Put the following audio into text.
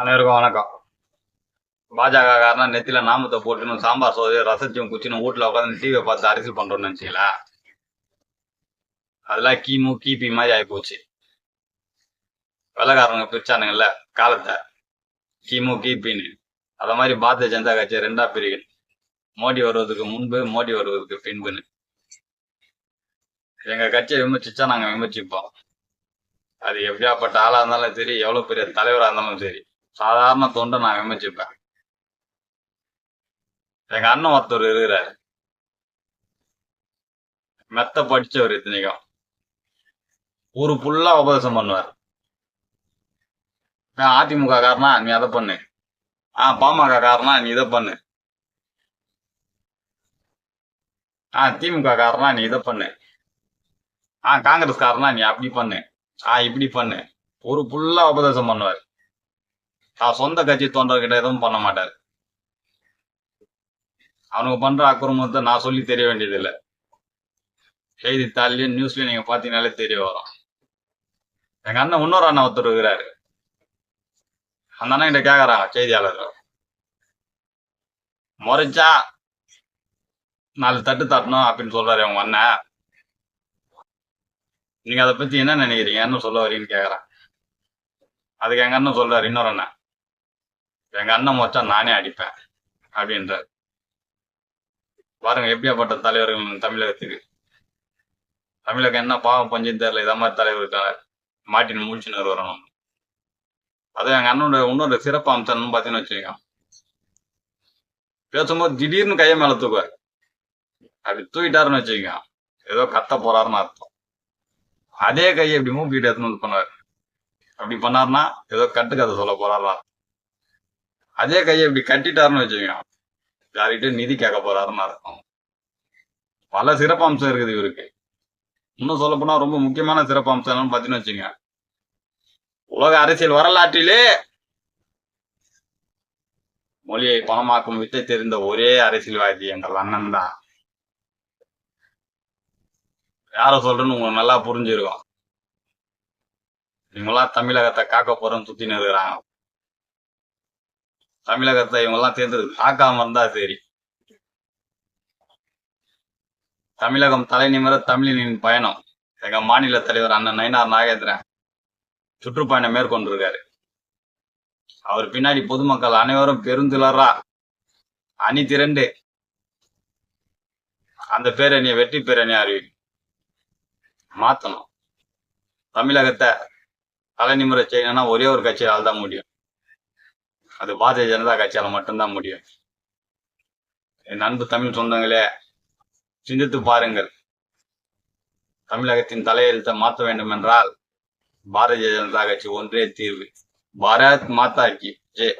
அனைவருக்கும் வணக்கம். பாஜக காரணம் நெத்தில நாமத்தை போட்டுன்னு சாம்பார் சோதி ரசத்தையும் குச்சின்னு வீட்டில் உட்காந்து டிவியை பார்த்து அரசியல் பண்றோம்னு நினைச்சீங்களா? அதெல்லாம் கிமு கிபி மாதிரி ஆயிப்போச்சு. வெள்ளக்காரங்க பிரிச்சானுங்கல்ல காலத்தை. கிமு கிபின்னு. அத மாதிரி பாரதிய ஜனதா கட்சி ரெண்டா பிரிவு மோடி வருவதற்கு முன்பு மோடி வருவதற்கு பின்புன்னு. எங்க கட்சியை விமர்சிச்சா நாங்க விமர்சிப்போம். அது எப்படியாப்பட்ட ஆளா இருந்தாலும் சரி எவ்வளவு பெரிய தலைவரா இருந்தாலும் சரி. சாதாரண தொண்டை நான் விமர்சிப்பேன் எங்க அண்ணன் ஒருத்தர் இருக்கிறாரு. மெத்த படிச்சவர் இத்தனைக்கும். ஒரு ஃபுல்லா உபதேசம் பண்ணுவார். அதிமுக காரனா நீ அதை பண்ணு. ஆ பாமக காரனா நீ இதை பண்ணு. ஆ திமுக காரனா நீ இதை பண்ணு. ஆ காங்கிரஸ் காரனா நீ அப்படி பண்ணு. ஆ இப்படி பண்ணு. ஒரு புல்லா உபதேசம் பண்ணுவார். நான் சொந்த கட்சி தொண்டர்கிட்ட எதுவும் பண்ண மாட்டார். அவனுக்கு பண்ற அக்கிரமத்தை நான் சொல்லி தெரிய வேண்டியதில்லை. செய்தித்தாள்லயும் நியூஸ்லயும் நீங்க பாத்தீங்கன்னாலே தெரிய வரும். எங்க அண்ணன் இன்னொரு அண்ணன் ஒருத்தர் இருக்கிறாரு. அந்த அண்ணன் கிட்ட கேக்குறாங்க செய்தியாளர்கள். முறைச்சா நாலு தட்டு தட்டணும் அப்படின்னு சொல்றாரு அவங்க அண்ணன். நீங்க அதை பத்தி என்ன நினைக்கிறீங்க என்ன சொல்ல வரீங்கன்னு கேக்குறேன். அதுக்கு எங்க அண்ணன் சொல்றாரு இன்னொரு அண்ணன். எங்க அண்ணன் மொச்சா நானே அடிப்பேன் அப்படின்றார். பாருங்க எப்படியாப்பட்ட தலைவர்கள் தமிழகத்துக்கு. தமிழகம் என்ன பாவம் பஞ்சம் தெரியல இதை மாதிரி தலைவர் இருக்காரு மாட்டின் மூழ்கினர் வரணும். அது எங்க அண்ணனோட இன்னொரு சிறப்பு அம்சம்னு பாத்தீங்கன்னு வச்சுக்கோங்க. பேசும்போது திடீர்னு கையை மேல தூக்குவார். அப்படி தூக்கிட்டாருன்னு வச்சுக்கோங்க. ஏதோ கத்த போறாருன்னு அர்த்தம். அதே கையை எப்படி மூப்பிட்டு எடுத்துன்னு வந்து பண்ணாரு அப்படி பண்ணாருன்னா ஏதோ கட்டுக்கதை சொல்ல போறாரா? அதே கையை இப்படி கட்டிட்டாருன்னு வச்சுக்கோங்க. யார்கிட்ட நிதி கேட்க போறாருன்னு அர்த்தம். பல சிறப்பம்சம் இருக்குது இவருக்கு. இன்னும் சொல்ல போனா ரொம்ப முக்கியமான சிறப்பம்சம் என்னன்னு பாத்தீங்கன்னு வச்சுங்க. உலக அரசியல் வரலாற்றிலே மொழியை பணமாக்கும் வித்தை தெரிந்த ஒரே அரசியல்வாதி எங்கள் அண்ணன் தான். யார சொல்றேன்னு உங்களுக்கு நல்லா புரிஞ்சிருக்கும். இவங்கெல்லாம் தமிழகத்தை காக்க போறோம்னு சுத்தின்னு இருக்கிறாங்க. தமிழகத்தை இவங்கெல்லாம் தேர்ந்து தாக்காம இருந்தா சரி. தமிழகம் தலைநிமிர தமிழனின் தமிழினின் பயணம். எங்க மாநில தலைவர் அண்ணன் நயினார் நாகேந்திரன் சுற்றுப்பயணம் மேற்கொண்டிருக்காரு. அவர் பின்னாடி பொதுமக்கள் அனைவரும் பெருந்திலரா அணி திரண்டு. அந்த பேரணியை வெற்றி பேரணியை அறிவி மாத்தணும். தமிழகத்தை தலைநிமிர செய்யணும்னா ஒரே ஒரு கட்சியால் தான் முடியும். அது பாரதிய ஜனதா கட்சியால மட்டும்தான் முடியும். என் அன்பு தமிழ் சொந்தங்களே சிந்தித்து பாருங்கள். தமிழகத்தின் தலையெழுத்தை மாற்ற வேண்டும் என்றால் பாரதிய ஜனதா கட்சி ஒன்றே தீர்வு. பாரத் மாதா கி ஜெய்.